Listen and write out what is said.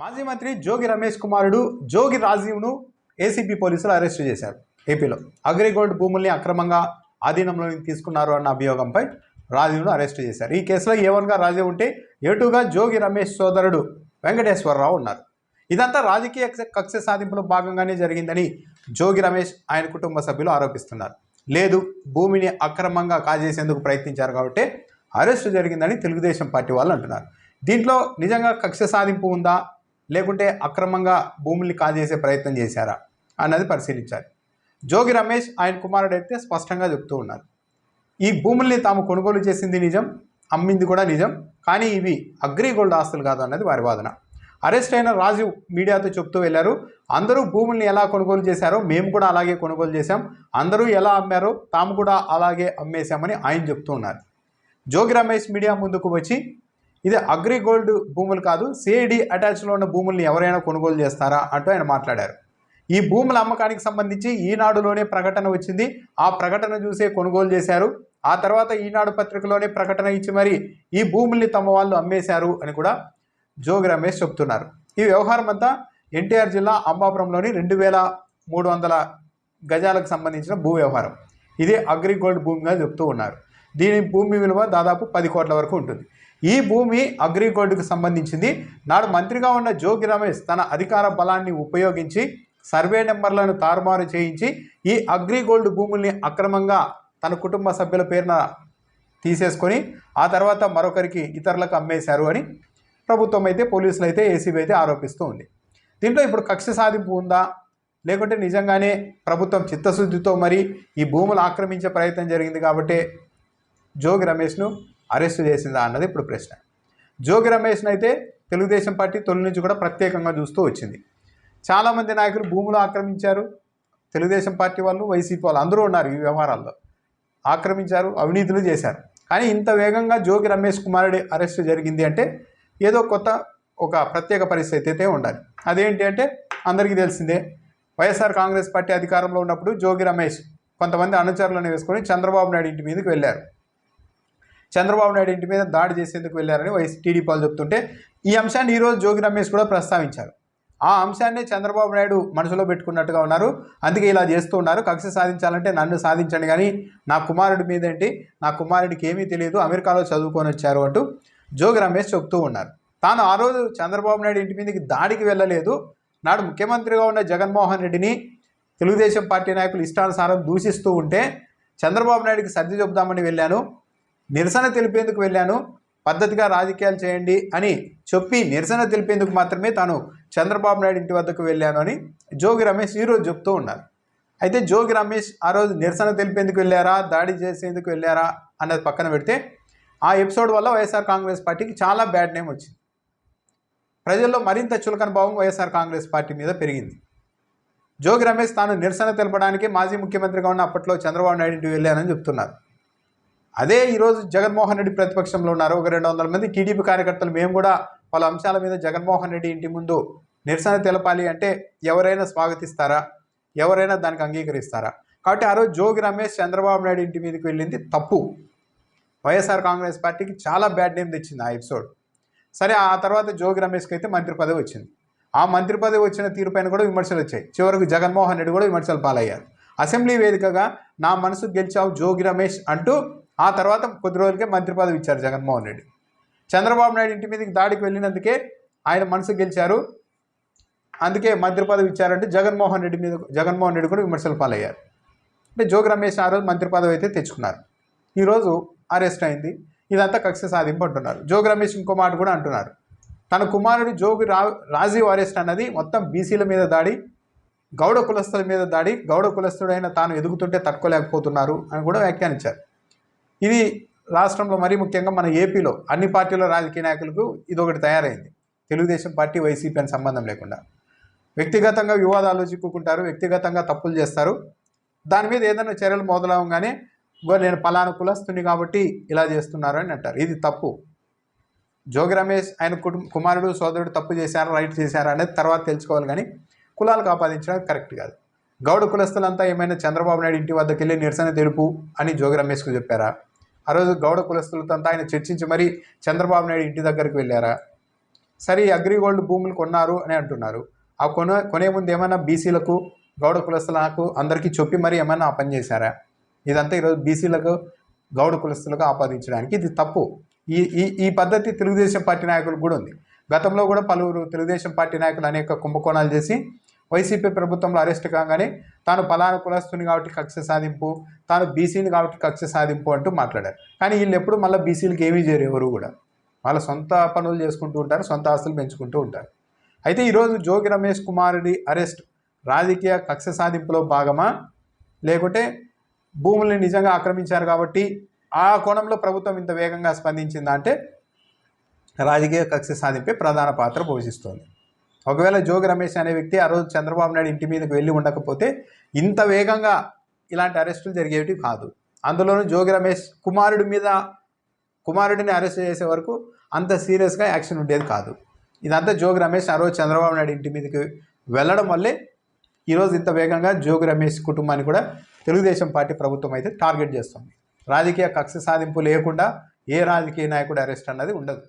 మాజీ మంత్రి జోగి రమేష్ కుమారుడు జోగి రాజీవ్ను ఏసీబీ పోలీసులు అరెస్టు చేశారు. ఏపీలో అగ్రిగోల్డ్ భూముల్ని అక్రమంగా ఆధీనంలోకి తీసుకున్నారు అన్న అభియోగంపై రాజీవ్ను అరెస్టు చేశారు. ఈ కేసులో ఏ వన్గా రాజీవ్ ఉంటే ఏటుగా జోగి రమేష్ సోదరుడు వెంకటేశ్వరరావు ఉన్నారు. ఇదంతా రాజకీయ కక్ష సాధింపులో భాగంగానే జరిగిందని జోగి రమేష్ ఆయన కుటుంబ సభ్యులు ఆరోపిస్తున్నారు. లేదు భూమిని అక్రమంగా కాజేసేందుకు ప్రయత్నించారు కాబట్టి అరెస్టు జరిగిందని తెలుగుదేశం పార్టీ వాళ్ళు అంటున్నారు. దీంట్లో నిజంగా కక్ష సాధింపు ఉందా? లేకుంటే అక్రమంగా భూముల్ని కాజేసే ప్రయత్నం చేశారా అన్నది పరిశీలించాలి. జోగి రమేష్ ఆయన కుమారుడు అయితే స్పష్టంగా చెప్తూ ఉన్నారు. ఈ భూముల్ని తాము కొనుగోలు చేసింది నిజం అమ్మింది కూడా నిజం కానీ ఇవి అగ్రిగోల్డ్ ఆస్తులు కాదు అన్నది వారి వాదన. అరెస్ట్ అయిన రాజు మీడియాతో చెప్తూ వెళ్ళారు అందరూ భూముల్ని ఎలా కొనుగోలు చేశారో మేము కూడా అలాగే కొనుగోలు చేశాం అందరూ ఎలా అమ్మారో తాము కూడా అలాగే అమ్మేశామని ఆయన చెప్తూ ఉన్నారు. జోగి రమేష్ మీడియా ముందుకు వచ్చి ఇది అగ్రిగోల్డ్ భూములు కాదు సిఐడి అటాచ్లో ఉన్న భూముల్ని ఎవరైనా కొనుగోలు చేస్తారా అంటూ ఆయన మాట్లాడారు. ఈ భూముల అమ్మకానికి సంబంధించి ఈనాడులోనే ప్రకటన వచ్చింది. ఆ ప్రకటన చూసే కొనుగోలు చేశారు. ఆ తర్వాత ఈనాడు పత్రికలోనే ప్రకటన ఇచ్చి మరి ఈ భూముల్ని తమ వాళ్ళు అమ్మేశారు అని కూడా జోగి రమేష్ చెప్తున్నారు. ఈ వ్యవహారం అంతా ఎన్టీఆర్ జిల్లా అంబాపురంలోని రెండు వేల మూడు వందల గజాలకు సంబంధించిన భూ వ్యవహారం. ఇదే అగ్రిగోల్డ్ భూమిగా చెప్తూ ఉన్నారు. దీని భూమి విలువ దాదాపు పది కోట్ల వరకు ఉంటుంది. ఈ భూమి అగ్రిగోల్డ్కు సంబంధించింది. నాడు మంత్రిగా ఉన్న జోగి రమేష్ తన అధికార బలాన్ని ఉపయోగించి సర్వే నెంబర్లను తారుమారు చేయించి ఈ అగ్రిగోల్డ్ భూముల్ని అక్రమంగా తన కుటుంబ సభ్యుల పేరున తీసేసుకొని ఆ తర్వాత మరొకరికి ఇతరులకు అమ్మేశారు అని ప్రభుత్వం అయితే పోలీసులు అయితే ఏసీబీ అయితే ఆరోపిస్తూ ఉంది. దీంట్లో ఇప్పుడు కక్ష సాధింపు ఉందా? లేకుంటే నిజంగానే ప్రభుత్వం చిత్తశుద్ధితో మరి ఈ భూములు ఆక్రమించే ప్రయత్నం జరిగింది కాబట్టి జోగి రమేష్ను అరెస్టు చేసిందా అన్నది ఇప్పుడు ప్రశ్న. జోగి రమేష్ను అయితే తెలుగుదేశం పార్టీ తొలి నుంచి కూడా ప్రత్యేకంగా చూస్తూ వచ్చింది. చాలామంది నాయకులు భూములు ఆక్రమించారు. తెలుగుదేశం పార్టీ వాళ్ళు వైసీపీ వాళ్ళు అందరూ ఉన్నారు ఈ వ్యవహారాల్లో. ఆక్రమించారు అవినీతులు చేశారు. కానీ ఇంత వేగంగా జోగి రమేష్ కుమారుడి అరెస్టు జరిగింది అంటే ఏదో కొత్త ఒక ప్రత్యేక పరిస్థితి అయితే ఉండాలి. అదేంటి అంటే అందరికీ తెలిసిందే వైఎస్ఆర్ కాంగ్రెస్ పార్టీ అధికారంలో ఉన్నప్పుడు జోగి రమేష్ కొంతమంది అనుచరులను వేసుకొని చంద్రబాబు నాయుడు ఇంటి మీదకి వెళ్ళారు. చంద్రబాబు నాయుడు ఇంటి మీద దాడి చేసేందుకు వెళ్ళారని వైఎస్ టీడీపీ వాళ్ళు చెప్తుంటే ఈ అంశాన్ని ఈరోజు జోగి రమేష్ కూడా ప్రస్తావించారు. ఆ అంశాన్ని చంద్రబాబు నాయుడు మనసులో పెట్టుకున్నట్టుగా ఉన్నారు. అందుకే ఇలా చేస్తూ ఉన్నారు. కక్ష సాధించాలంటే నన్ను సాధించండి కానీ నా కుమారుడి మీదేంటి నా కుమారుడికి ఏమీ తెలియదు. అమెరికాలో చదువుకొని వచ్చారు అంటూ జోగి రమేష్ చెప్తూ ఉన్నారు. తాను ఆ రోజు చంద్రబాబు నాయుడు ఇంటి మీదకి దాడికి వెళ్ళలేదు. నాడు ముఖ్యమంత్రిగా ఉన్న జగన్మోహన్ రెడ్డిని తెలుగుదేశం పార్టీ నాయకులు ఇష్టానుసారం దూషిస్తూ ఉంటే చంద్రబాబు నాయుడికి సర్ది చెబుదామని వెళ్ళాను. నిరసన తెలిపేందుకు వెళ్ళాను. పద్ధతిగా రాజకీయాలు చేయండి అని చెప్పి నిరసన తెలిపేందుకు మాత్రమే తాను చంద్రబాబు నాయుడు ఇంటి వద్దకు వెళ్ళాను అని జోగి రమేష్ ఈరోజు చెప్తూ ఉన్నారు. అయితే జోగి రమేష్ ఆ రోజు నిరసన తెలిపేందుకు వెళ్ళారా? దాడి చేసేందుకు వెళ్ళారా? అన్నది పక్కన పెడితే ఆ ఎపిసోడ్ వల్ల వైఎస్ఆర్ కాంగ్రెస్ పార్టీకి చాలా బ్యాడ్ నేమ్ వచ్చింది. ప్రజల్లో మరింత చులకన భావం వైఎస్ఆర్ కాంగ్రెస్ పార్టీ మీద పెరిగింది. జోగి రమేష్ తాను నిరసన తెలపడానికి మాజీ ముఖ్యమంత్రిగా ఉన్న అప్పట్లో చంద్రబాబు నాయుడు ఇంటికి వెళ్ళానని చెప్తున్నారు. అదే ఈరోజు జగన్మోహన్ రెడ్డి ప్రతిపక్షంలో ఉన్నారు. ఒక రెండు వందల మంది టీడీపీ కార్యకర్తలు మేము కూడా పలు అంశాల మీద జగన్మోహన్ రెడ్డి ఇంటి ముందు నిరసన తెలపాలి అంటే ఎవరైనా స్వాగతిస్తారా? ఎవరైనా దానికి అంగీకరిస్తారా? కాబట్టి ఆ రోజు జోగి రమేష్ చంద్రబాబు నాయుడు ఇంటి మీదకి వెళ్ళింది తప్పు. వైఎస్ఆర్ కాంగ్రెస్ పార్టీకి చాలా బ్యాడ్ నేమ్ తెచ్చింది ఆ ఎపిసోడ్. సరే ఆ తర్వాత జోగి రమేష్కి అయితే మంత్రి పదవి వచ్చింది. ఆ మంత్రి పదవి వచ్చిన తీరుపైన కూడా విమర్శలు వచ్చాయి. చివరకు జగన్మోహన్ రెడ్డి కూడా విమర్శలు పాలయ్యారు. అసెంబ్లీ వేదికగా నా మనసు గెలిచావు జోగి రమేష్ అంటూ ఆ తర్వాత కొద్ది రోజులకే మంత్రి పదవి ఇచ్చారు జగన్మోహన్ రెడ్డి. చంద్రబాబు నాయుడు ఇంటి మీదకి దాడికి వెళ్ళినందుకే ఆయన మనసు గెలిచారు. అందుకే మంత్రి పదవి ఇచ్చారంటే జగన్మోహన్ రెడ్డి మీద జగన్మోహన్ రెడ్డి కూడా విమర్శలు పాలయ్యారు. అంటే జోగి రమేష్ ఆ రోజు మంత్రి పదవి అయితే తెచ్చుకున్నారు. ఈరోజు అరెస్ట్ అయింది. ఇదంతా కక్ష సాధింపు అంటున్నారు. జోగి రమేష్ ఇంకో మాట కూడా అంటున్నారు. తన కుమారుడు జోగి రా రాజీవ్ అరెస్ట్ అన్నది మొత్తం బీసీల మీద దాడి గౌడ కులస్తుల మీద దాడి గౌడ కులస్తుడైన తాను ఎదుగుతుంటే తట్టుకోలేకపోతున్నారు అని కూడా వ్యాఖ్యానించారు. ఇది రాష్ట్రంలో మరీ ముఖ్యంగా మన ఏపీలో అన్ని పార్టీల రాజకీయ నాయకులకు ఇది ఒకటి తయారైంది. తెలుగుదేశం పార్టీ వైసీపీ అని సంబంధం లేకుండా. వ్యక్తిగతంగా వివాదాలు చిక్కుకుంటారు వ్యక్తిగతంగా తప్పులు చేస్తారు. దాని మీద ఏదైనా చర్యలు మొదలవగానే నేను పలానా కులస్తుని కాబట్టి ఇలా చేస్తున్నారు అని అంటారు. ఇది తప్పు. జోగి రమేష్ ఆయన కుటుంబ కుమారుడు సోదరుడు తప్పు చేశారా రైట్ చేశారా అనేది తర్వాత తెలుసుకోవాలి కానీ కులాలకు ఆపాదించడం కరెక్ట్ కాదు. గౌడ కులస్తులంతా ఏమైనా చంద్రబాబు నాయుడు ఇంటి వద్దకు వెళ్ళి నిరసన తెలుపు అని జోగి రమేష్కు చెప్పారా? ఆ రోజు గౌడ కులస్తులతో అంతా ఆయన చర్చించి మరీ చంద్రబాబు నాయుడు ఇంటి దగ్గరికి వెళ్ళారా? సరే ఈ అగ్రిగోల్డ్ భూములు కొన్నారు అని అంటున్నారు. ఆ కొన కొనే ముందు ఏమైనా బీసీలకు గౌడ కులస్తులకు అందరికీ చెప్పి మరి ఏమైనా ఆ పని చేశారా? ఇదంతా ఈరోజు బీసీలకు గౌడ కులస్తులకు ఆపాదించడానికి ఇది తప్పు. ఈ ఈ ఈ పద్ధతి తెలుగుదేశం పార్టీ నాయకులకు కూడా ఉంది. గతంలో కూడా పలువురు తెలుగుదేశం పార్టీ నాయకులు అనేక కుంభకోణాలు చేసి వైసీపీ ప్రభుత్వంలో అరెస్ట్ కాగానే తాను పలానా కులస్తుని కాబట్టి కక్ష సాధింపు తాను బీసీని కాబట్టి కక్ష సాధింపు అంటూ మాట్లాడారు. కానీ వీళ్ళు ఎప్పుడు మళ్ళీ బీసీలకు ఏమీ చేయరు ఎవరు కూడా. వాళ్ళ సొంత పనులు చేసుకుంటూ ఉంటారు సొంత ఆస్తులు పెంచుకుంటూ ఉంటారు. అయితే ఈరోజు జోగి రమేష్ కుమారుడి అరెస్ట్ రాజకీయ కక్ష సాధింపులో భాగమా? లేకుంటే భూముల్ని నిజంగా ఆక్రమించారు కాబట్టి ఆ కోణంలో ప్రభుత్వం ఇంత వేగంగా స్పందించిందా అంటే రాజకీయ కక్ష సాధింపే ప్రధాన పాత్ర పోషిస్తోంది. ఒకవేళ జోగి రమేష్ అనే వ్యక్తి ఆ రోజు చంద్రబాబు నాయుడు ఇంటి మీదకి వెళ్ళి ఉండకపోతే ఇంత వేగంగా ఇలాంటి అరెస్టులు జరిగేవి కాదు. అందులోనూ జోగి రమేష్ కుమారుడి మీద కుమారుడిని అరెస్ట్ చేసే వరకు అంత సీరియస్గా యాక్షన్ ఉండేది కాదు. ఇదంతా జోగి రమేష్ ఆ రోజు చంద్రబాబు నాయుడు ఇంటి మీదకి వెళ్ళడం వల్లే ఈరోజు ఇంత వేగంగా జోగి రమేష్ కుటుంబాన్ని కూడా తెలుగుదేశం పార్టీ ప్రభుత్వం అయితే టార్గెట్ చేస్తుంది. రాజకీయ కక్ష సాధింపు లేకుండా ఏ రాజకీయ నాయకుడు అరెస్ట్ అన్నది ఉండదు.